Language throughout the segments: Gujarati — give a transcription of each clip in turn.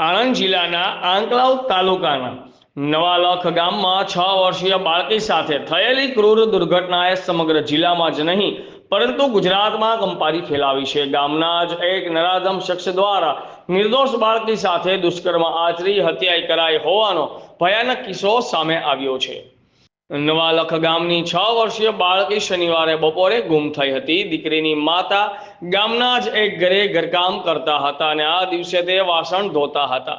આણંદ જિલ્લાના આંકલાવ તાલુકાના નવાલખ ગામમાં છ વર્ષીય બાળકી સાથે થયેલી ક્રૂર દુર્ઘટનાએ સમગ્ર જિલ્લામાં જ નહીં, પરંતુ ગુજરાતમાં કંપારી ફેલાવી છે. ગામના જ એક નરાધમ શખ્સ દ્વારા નિર્દોષ બાળકી સાથે દુષ્કર્મ આચરી હત્યા કરાઈ હોવાનો ભયાનક કિસ્સો સામે આવ્યો છે. નવાલખ ગામની છ વર્ષીય બાળકી શનિવારે બપોરે ગુમ થઈ હતી. દીકરીની માતા ગામના જ એક ઘરે ઘરકામ કરતા હતા અને આ દિવસે તે વાસણ ધોતા હતા.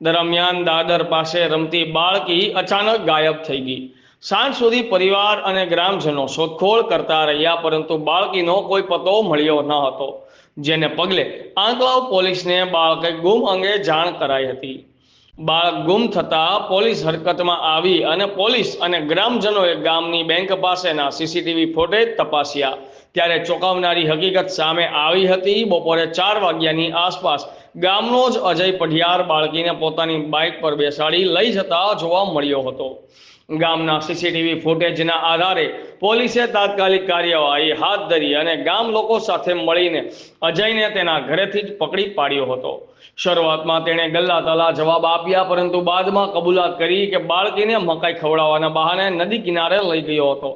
દરમિયાન દાદર પાસે રમતી બાળકી અચાનક ગાયબ થઈ ગઈ. સાંજ સુધી પરિવાર અને ગ્રામજનો શોધખોળ કરતા રહ્યા, પરંતુ બાળકીનો કોઈ પતો મળ્યો ન હતો, જેને પગલે આંકલાવ પોલીસને બાળકે ગુમ અંગે જાણ કરાઈ હતી. બાળક ગુમ થતા પોલીસ હરકતમાં આવી અને પોલીસ અને ગ્રામજનોએ ગામની બેંક પાસેના સીસીટીવી ફૂટેજ તપાસ્યા. ત્યારે ચોંકાવનારી હકીકત સામે આવી હતી. બપોરે ચાર વાગ્યાની આસપાસ ગામનો જ અજય પઢિયાર બાળકીને પોતાની બાઇક પર બેસાડી લઈ જતા જોવા મળ્યો હતો. ગામના સીસીટીવી ફૂટેજના આધારે પોલીસે તાત્કાલિક કાર્યવાહી હાથ ધરી અને ગામ લોકો સાથે મળીને અજયને તેના ઘરેથી જ પકડી પાડ્યો હતો. શરૂઆતમાં તેણે ગલ્લા તલા જવાબ આપ્યા, પરંતુ બાદમાં કબૂલાત કરી કે બાળકીને મકાઈ ખવડાવવાના બહાને નદી કિનારે લઈ ગયો હતો.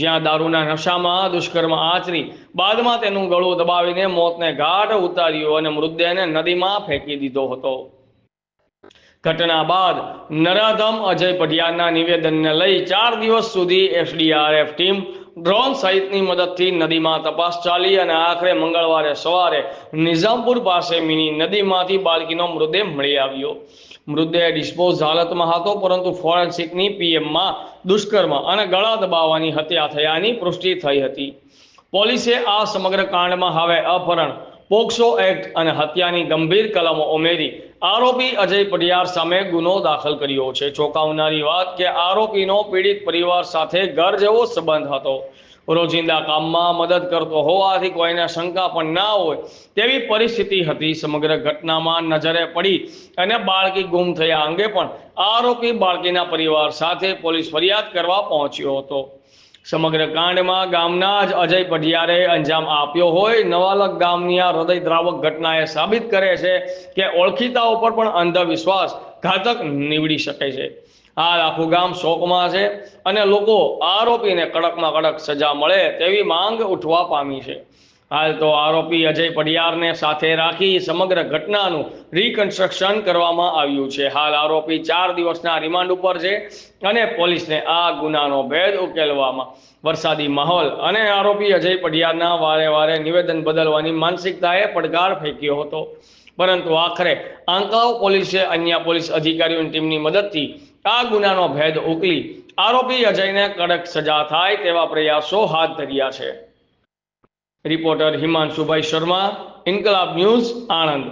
જ્યાં દારૂના નશામાં દુષ્કર્મ આચરી, બાદમાં તેનું ગળું દબાવીને મોતને ઘાટ ઉતાર્યું અને મૃતદેહને નદીમાં ફેંકી દીધો હતો. ઘટના બાદ નરાધમ અજય પઢિયાના નિવેદનને લઈ ચાર દિવસ સુધી એસડીઆરએફ ટીમ ડ્રોન સહિતની મદદથી નદીમાં તપાસ ચાલી અને આખરે મંગળવારે સવારે નિઝામપુર પાસે મિની નદીમાંથી બાળકીનો મૃતદેહ મળી આવ્યો. મૃતદેહ ડિસ્પોઝ હાલતમાં હતો, પરંતુ ફોરેન્સિકની પીએમમાં દુષ્કર્મ અને ગળા દબાવવાની હત્યા થયાની પુષ્ટિ થઈ હતી. પોલીસે આ સમગ્ર કાંડમાં હવે અપહરણ પોક્સો એક્ટ અને હત્યાની ગંભીર કલમો ઉમેરી આરોપી અજય પડિયાર સામે ગુનો દાખલ કર્યો છે. ચોંકાવનારી વાત કે આરોપીનો પીડિત પરિવાર સાથે ઘર જેવો સંબંધ હતો. રોજિંદા કામમાં મદદ કરતો હોવાથી કોઈને શંકા પણ ના હોય તેવી પરિસ્થિતિ હતી. સમગ્ર ઘટનામાં નજરે પડી અને બાળકી ગુમ થયા અંગે પણ આરોપી બાળકીના પરિવાર સાથે પોલીસ ફરિયાદ કરવા પહોંચ્યો હતો. સમગ્ર કાંડમાં ગામના જ અજય પઢિયારે અંજામ આપ્યો હોય. નવાલક ગામની આ હૃદયદ્રાવક ઘટનાએ સાબિત કરે છે કે ઓળખીતા ઉપર પણ અંધવિશ્વાસ ઘાતક નીવડી શકે છે. હાલ આખું ગામ શોકમાં છે અને લોકો આરોપીને કડકમાં કડક સજા મળે તેવી માંગ ઉઠવા પામી છે. હાલ તો આરોપી અજય પડિયારને સાથે રાખી સમગ્ર ઘટનાનું રિકન્સ્ટ્રક્શન કરવામાં આવ્યું છે. હાલ આરોપી ચાર દિવસના રિમાન્ડ ઉપર છે અને પોલીસને આ ગુનાનો ભેદ ઉકેલવામાં વરસાદી માહોલ અને આરોપી અજય પડિયારના વારે વારે નિવેદન બદલવાની માનસિકતાએ પડકાર ફેંક્યો હતો. પરંતુ આખરે આંકલાવ પોલીસે અન્ય પોલીસ અધિકારીઓની ટીમની મદદથી આ ગુનાનો ભેદ ઉકલી આરોપી અજયને કડક સજા થાય તેવા પ્રયાસો હાથ ધર્યા છે. રિપોર્ટર હિમાંશુભાઈ શર્મા, ઇન્કલાબ ન્યૂઝ, આણંદ.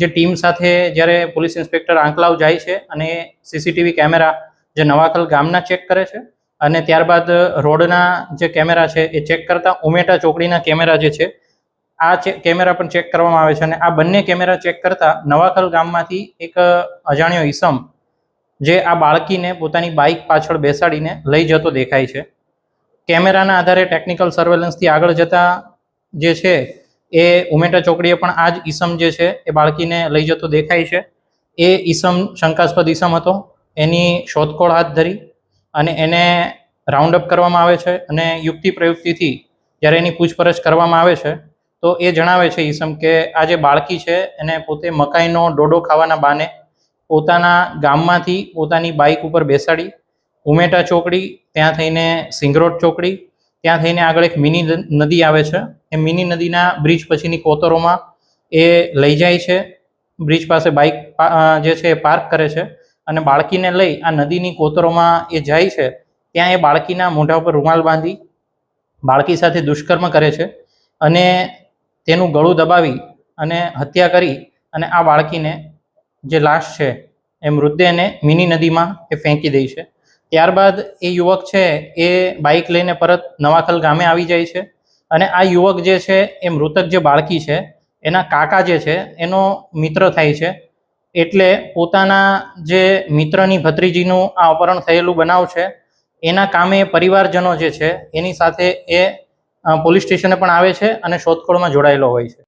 જે ટીમ સાથે જ્યારે પોલીસ ઇન્સ્પેક્ટર આંકલાવ જાય છે અને સીસીટીવી કેમેરા જે નવાકલ ગામના ચેક કરે છે અને ત્યારબાદ રોડના જે કેમેરા છે એ ચેક કરતા ઉમેટા ચોકડીના કેમેરા જે છે, આ કેમેરા પણ ચેક કરવામાં આવે છે અને આ બંને કેમેરા ચેક કરતા નવાકલ ગામમાંથી એક અજાણ્યો ઈસમ જે આ બાળકીને પોતાની બાઇક પાછળ બેસાડીને લઈ જતો દેખાય છે. કેમેરાના આધારે ટેકનિકલ સર્વેલન્સથી આગળ જતા જે છે, એ ઉમેટા ચોકડીએ પણ આ જ ઈસમ જે છે, એ બાળકીને લઈ જતો દેખાય છે. એ ઈસમ શંકાસ્પદ ઈસમ હતો. એની શોધખોળ હાથ ધરી અને એને રાઉન્ડ અપ કરવામાં આવે છે અને યુક્તિ પ્રયુક્તિથી જ્યારે એની પૂછપરછ કરવામાં આવે છે, તો એ જણાવે છે ઈસમ કે આ જે બાળકી છે, એને પોતે મકાઈનો ડોડો ખાવાના બાને પોતાના ગામમાંથી પોતાની બાઇક ઉપર બેસાડી, ઉમેટા ચોકડી, ત્યાં થઈને સિંગરોડ ચોકડી ત્યાં થઈને આગળ એક મિની નદી આવે છે. એ મિની નદીના બ્રિજ પછીની કોતરોમાં એ લઈ જાય છે. બ્રિજ પાસે બાઇક જે છે એ પાર્ક કરે છે અને બાળકીને લઈ આ નદીની કોતરોમાં એ જાય છે. ત્યાં એ બાળકીના મોઢા ઉપર રૂમાલ બાંધી બાળકી સાથે દુષ્કર્મ કરે છે અને તેનું ગળું દબાવી અને હત્યા કરી અને આ બાળકીને જે લાશ છે એ મૃતદેહને મિની નદીમાં એ ફેંકી દે છે. ત્યારબાદ એ યુવક છે એ બાઇક લઈને પરત નવાખલ ગામે આવી જાય છે અને આ યુવક જે છે એ મૃતક જે બાળકી છે એના કાકા જે છે એનો મિત્ર થાય છે. એટલે પોતાના જે મિત્રની ભત્રીજીનું આ અપહરણ થયેલું બનાવ છે, એના કામે પરિવારજનો જે છે એની સાથે એ પોલીસ સ્ટેશને પણ આવે છે અને શોધખોળમાં જોડાયેલો હોય છે.